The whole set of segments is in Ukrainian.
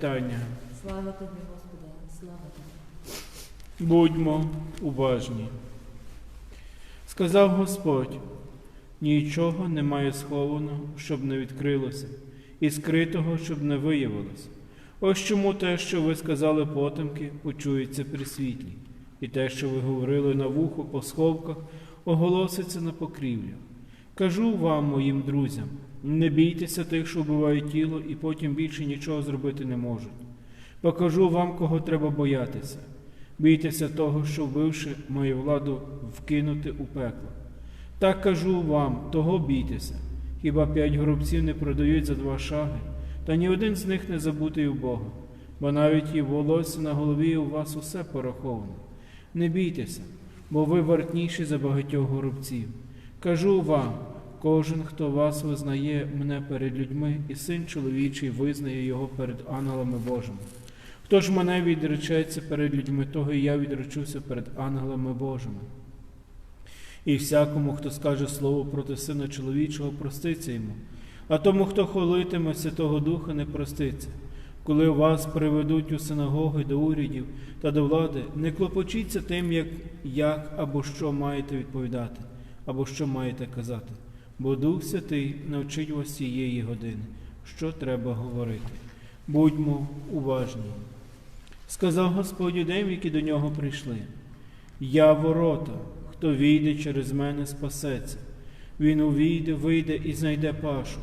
читання. Слава тобі, Господи, слава тобі. Будьмо уважні. Сказав Господь: нічого немає схованого, щоб не відкрилося, і скритого, щоб не виявилося. Ось чому те, що ви сказали потемки, почується при світлі, і те, що ви говорили на вухо по сховках, оголоситься на покрівлях. Кажу вам, моїм друзям, не бійтеся тих, що вбивають тіло, і потім більше нічого зробити не можуть. Покажу вам, кого треба боятися. Бійтеся того, що вбивши, має владу вкинути у пекло. Так кажу вам, того бійтеся. Хіба п'ять горобців не продають за два шаги, та ні один з них не забутий у Бога, бо навіть і волосся на голові у вас усе пораховано. Не бійтеся, бо ви вартніші за багатьох горобців. Кажу вам, кожен, хто вас визнає мене перед людьми, і син чоловічий визнає його перед ангелами Божими. Хто ж мене відречеться перед людьми, того і я відречуся перед ангелами Божими. І всякому, хто скаже слово проти сина чоловічого, проститься йому, а тому, хто хвалитиме Святого Духа, не проститься. Коли вас приведуть у синагоги до урядів та до влади, не клопочіться тим, як, як або що маєте відповідати, або що маєте казати, бо Дух Святий навчить вас цієї години, що треба говорити. Будьмо уважні. Сказав Господь юдеям, які до нього прийшли. Я ворота, хто війде через мене, спасеться. Він увійде, вийде і знайде пашу.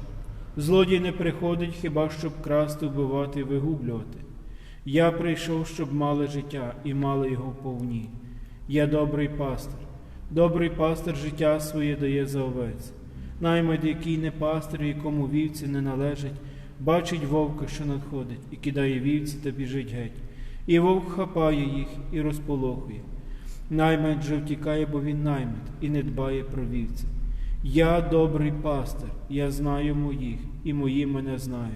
Злодій не приходить хіба щоб красти, вбивати вигублювати. Я прийшов, щоб мали життя і мали його повні. Я добрий пастир. Добрий пастир життя своє дає за овець. Наймит, який не пастир, якому вівці не належить, бачить вовка, що надходить, і кидає вівці та біжить геть. І вовк хапає їх і розполохує. Наймит же втікає, бо він наймит, і не дбає про вівці. Я добрий пастир, я знаю моїх, і мої мене знають.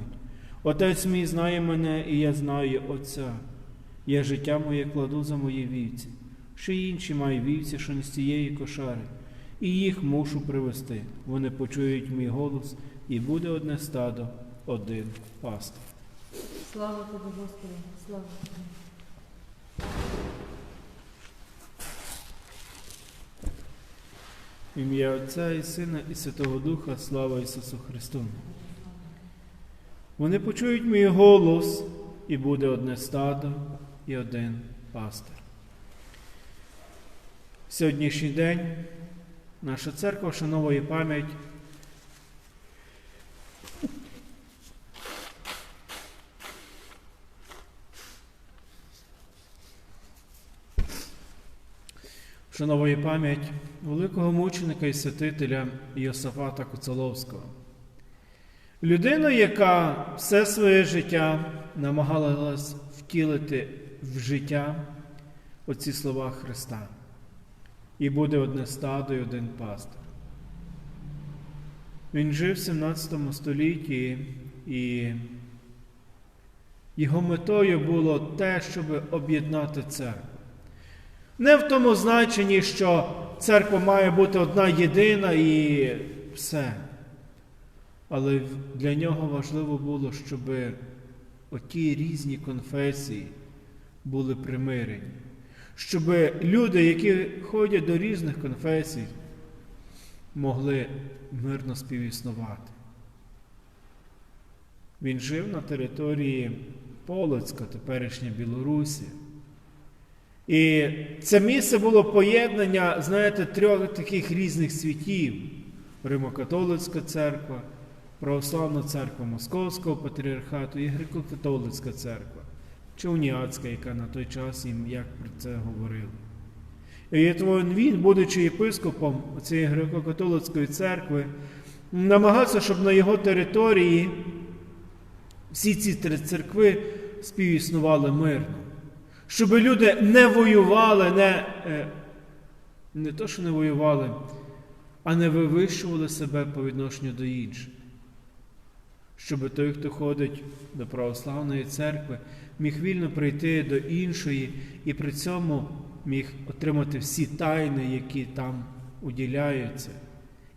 Отець мій знає мене, і я знаю Отця. Я життя моє кладу за мої вівці. Ще й інші мають вівці, що не з цієї кошари, і їх мушу привести. Вони почують мій голос, і буде одне стадо, один пастир. Слава тобі, Господи, слава тобі. В ім'я Отця і Сина, і Святого Духа, слава Ісусу Христу. Вони почують мій голос, і буде одне стадо і один пастир. Сьогоднішній день наша церква вшановує пам'ять вшановує пам'ять великого мученика і святителя Йосафата Коцоловського. Людина, яка все своє життя намагалась втілити в життя оці слова Христа. І буде одне стадо і один пастир. Він жив в 17 столітті, і його метою було те, щоб об'єднати церкву. Не в тому значенні, що церква має бути одна єдина і все. Але для нього важливо було, щоб оті різні конфесії були примирені. Щоб люди, які ходять до різних конфесій, могли мирно співіснувати. Він жив на території Полоцька, теперішня Білорусі. І це місце було поєднання, знаєте, трьох таких різних світів: Римокатолицька церква, Православна церква Московського патріархату і Греко-католицька церква, Човніацька, яка на той час їм як про це говорили. І він, будучи єпископом цієї греко-католицької церкви, намагався, щоб на його території всі ці три церкви співіснували мирно щоб люди не воювали, не не то, що не воювали, а не вивищували себе по відношенню до інших. Щоб той, хто ходить до православної церкви, міг вільно прийти до іншої і при цьому міг отримати всі тайни, які там уділяються.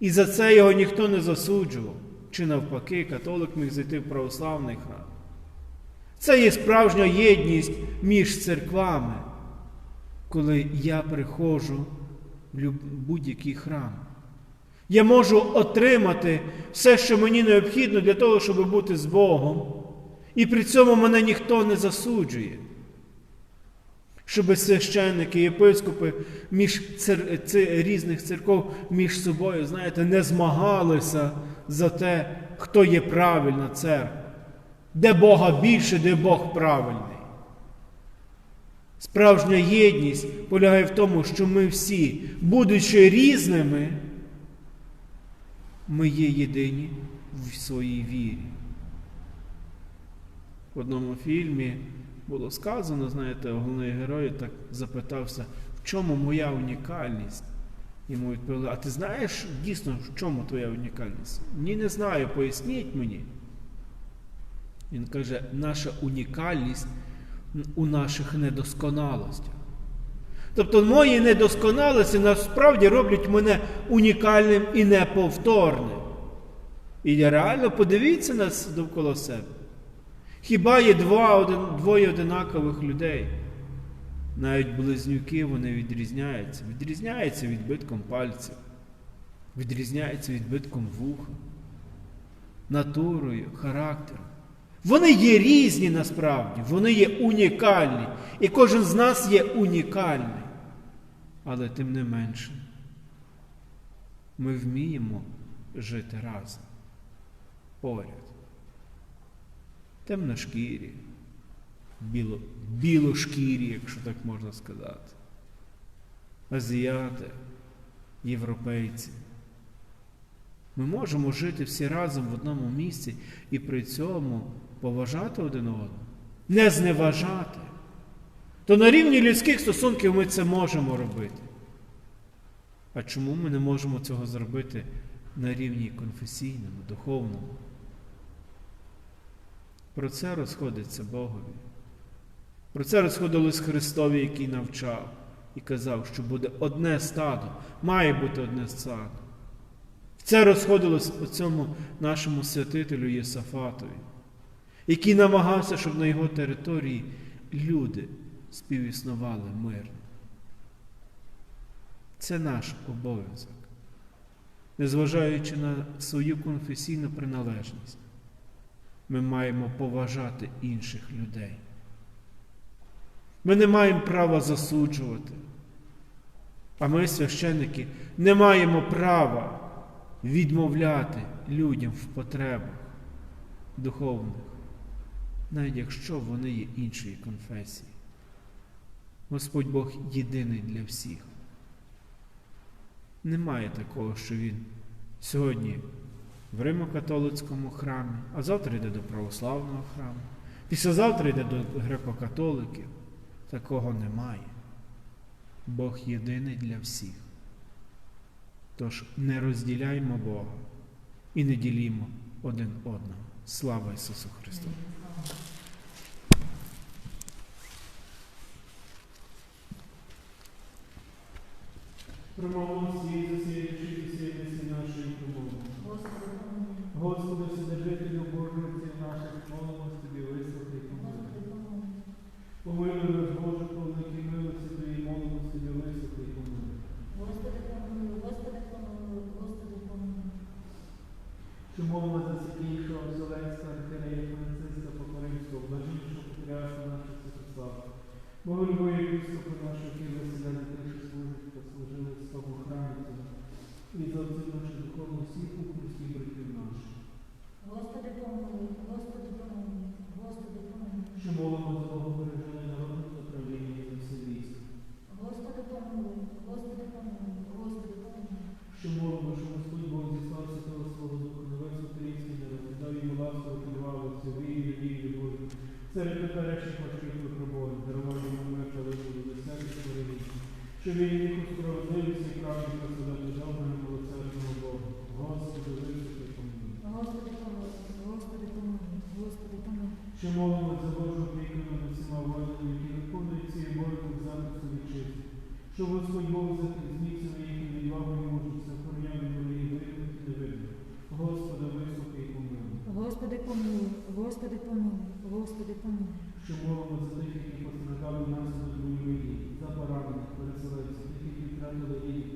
І за це його ніхто не засуджував. Чи навпаки, католик міг зайти в православний храм. Це є справжня єдність між церквами, коли я приходжу в будь-який храм. Я можу отримати все, що мені необхідно для того, щоб бути з Богом. І при цьому мене ніхто не засуджує. Щоб священники, єпископи між цер... ці- різних церков між собою, знаєте, не змагалися за те, хто є правильна церква, де Бога більше, де Бог правильний. Справжня єдність полягає в тому, що ми всі, будучи різними, ми є єдині в своїй вірі. В одному фільмі було сказано, знаєте, головний герой так запитався, в чому моя унікальність? Йому відповіли, а ти знаєш дійсно, в чому твоя унікальність? Ні, не знаю, поясніть мені. Він каже, наша унікальність у наших недосконалостях. Тобто мої недосконалості насправді роблять мене унікальним і неповторним. І реально подивіться на с- довкола себе. Хіба є два, один, двоє одинакових людей? Навіть близнюки вони відрізняються. Відрізняються відбитком пальців, відрізняються відбитком вуха, натурою, характером. Вони є різні насправді, вони є унікальні. І кожен з нас є унікальний. Але тим не менше, ми вміємо жити разом, поряд. Темношкірі, біло, білошкірі, якщо так можна сказати. Азіати, європейці. Ми можемо жити всі разом в одному місці і при цьому поважати один одного, не зневажати. То на рівні людських стосунків ми це можемо робити. А чому ми не можемо цього зробити на рівні конфесійному, духовному? Про це розходиться Богові. Про це розходилось Христові, який навчав і казав, що буде одне стадо, має бути одне стадо. Це розходилось по цьому нашому святителю Єсафатові, який намагався, щоб на його території люди співіснували мирно. Це наш обов'язок, незважаючи на свою конфесійну приналежність, ми маємо поважати інших людей. Ми не маємо права засуджувати, а ми, священники, не маємо права відмовляти людям в потребах духовних, навіть якщо вони є іншої конфесії. Господь Бог єдиний для всіх. Немає такого, що Він сьогодні в Римо-католицькому храмі, а завтра йде до православного храму, післязавтра йде до греко-католиків. Такого немає. Бог єдиний для всіх. Тож не розділяймо Бога і не ділімо один одного. Слава Ісусу Христу! Промовимо свій засіячи і нашої промови. Господи, Вседержителю Божиці наших, молимось Тобі, Що молимо за Божу опіку над усіма воїнами, які виконують ці обов'язок захисту вітчизни. Що Господь Бог зміцнює їх і відвагу і мужність, охороняє від ворогів видних і невидних. Господи, вислухай і помилуй. Господи, помилуй. Господи помилуй, Господи помилуй. що молимо за тих, які постраждали внаслідок дій, за поранених, переселенців, тих, які втратили рідних,